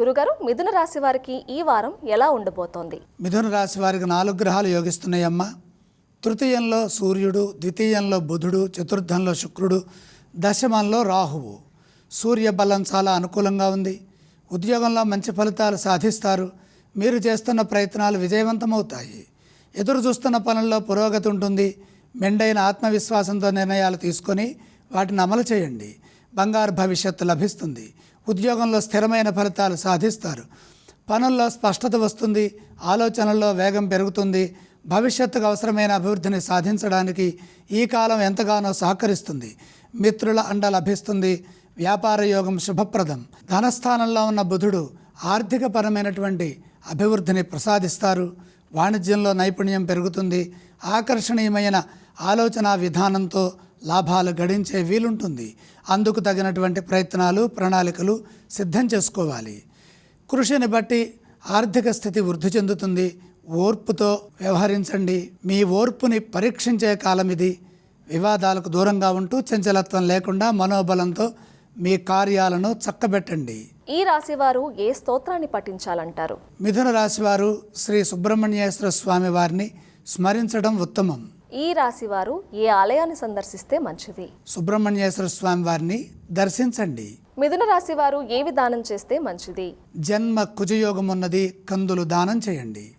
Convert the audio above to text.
గురుగారు మిథున రాశి వారికి ఈ వారం ఎలా ఉండబోతోంది? మిథున రాశి వారికి నాలుగు గ్రహాలు యోగిస్తున్నాయమ్మ. తృతీయంలో సూర్యుడు ద్వితీయంలో బుధుడు చతుర్థంలో శుక్రుడు దశమంలో రాహువు. సూర్య బలం చాలా అనుకూలంగా ఉంది. ఉద్యోగంలో మంచి ఫలితాలు సాధిస్తారు. మీరు చేస్తున్న ప్రయత్నాలు విజయవంతమవుతాయి. ఎదురు చూస్తున్న పనుల్లో పురోగతి ఉంటుంది. మెండైన ఆత్మవిశ్వాసంతో నిర్ణయాలు తీసుకొని వాటిని అమలు చేయండి. బంగారు భవిష్యత్తు లభిస్తుంది. ఉద్యోగంలో స్థిరమైన ఫలితాలు సాధిస్తారు. పనుల్లో స్పష్టత వస్తుంది. ఆలోచనల్లో వేగం పెరుగుతుంది. భవిష్యత్తుకు అవసరమైన అభివృద్ధిని సాధించడానికి ఈ కాలం ఎంతగానో సహకరిస్తుంది. మిత్రుల అండ లభిస్తుంది. వ్యాపార యోగం శుభప్రదం. ధనస్థానంలో ఉన్న బుధుడు ఆర్థికపరమైనటువంటి అభివృద్ధిని ప్రసాదిస్తారు. వాణిజ్యంలో నైపుణ్యం పెరుగుతుంది. ఆకర్షణీయమైన ఆలోచన విధానంతో లాభాలు గడించే వీలుంటుంది. అందుకు తగినటువంటి ప్రయత్నాలు ప్రణాళికలు సిద్ధం చేసుకోవాలి. కృషిని బట్టి ఆర్థిక స్థితి వృద్ధి చెందుతుంది. ఓర్పుతో వ్యవహరించండి. మీ ఓర్పుని పరీక్షించే కాలం ఇది. వివాదాలకు దూరంగా ఉంటూ చంచలత్వం లేకుండా మనోబలంతో మీ కార్యాలను చక్కబెట్టండి. ఈ రాశి వారు ఏ స్తోత్రాన్ని పఠించాలంటారు? మిథున రాశి వారు శ్రీ సుబ్రహ్మణ్యేశ్వర స్వామి వారిని స్మరించడం ఉత్తమం. ఈ రాశి వారు ఏ ఆలయాన్ని సందర్శిస్తే మంచిది? సుబ్రహ్మణ్యేశ్వర స్వామి వారిని దర్శించండి. మిథున రాశి వారు ఏ విధానం చేస్తే మంచిది? జన్మ కుజయోగం ఉన్నది కందులు దానం చేయండి.